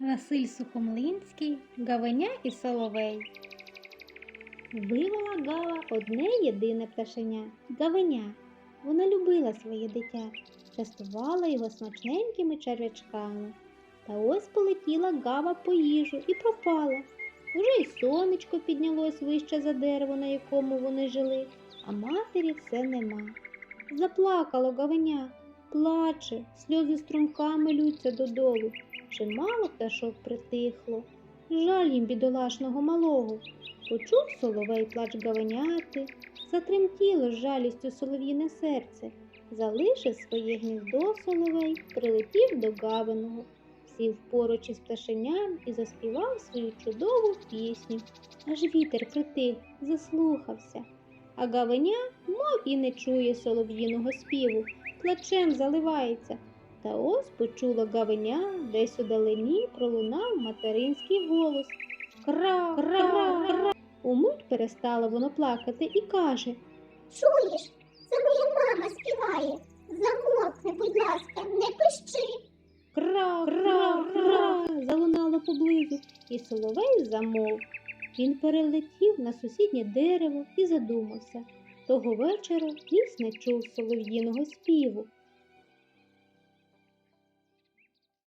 Василь Сухомлинський, Гавеня і Соловей. Вивела Гава одне єдине пташеня Гавеня. Вона любила своє дитя, частувала його смачненькими черв'ячками. Та ось полетіла Гава по їжу і пропала. Уже й сонечко піднялось вище за дерево, на якому вони жили, а матері все нема. Заплакало Гавеня, плаче, сльози струмками лються додолу. Чимало пташок притихло. Жаль їм бідолашного малого. Почув соловей плач гавеняти, затремтіло з жалістю солов'їне серце. Залишив своє гніздо соловей, прилетів до гавиного, сів поруч із пташеням і заспівав свою чудову пісню. Аж вітер притих, заслухався. А гавеня, мов і не чує солов'їного співу, плачем заливається. Та ось почула гавеня, десь у далині пролунав материнський голос. Кра, кра, кра. Умить перестало воно плакати і каже Чуєш? Це моя мама співає. Замовкни, будь ласка, не пищи. Кра, кра, кра, залунало поблизу, і соловей замовк. Він перелетів на сусіднє дерево і задумався. Того вечора ліс не чув солов'їного співу.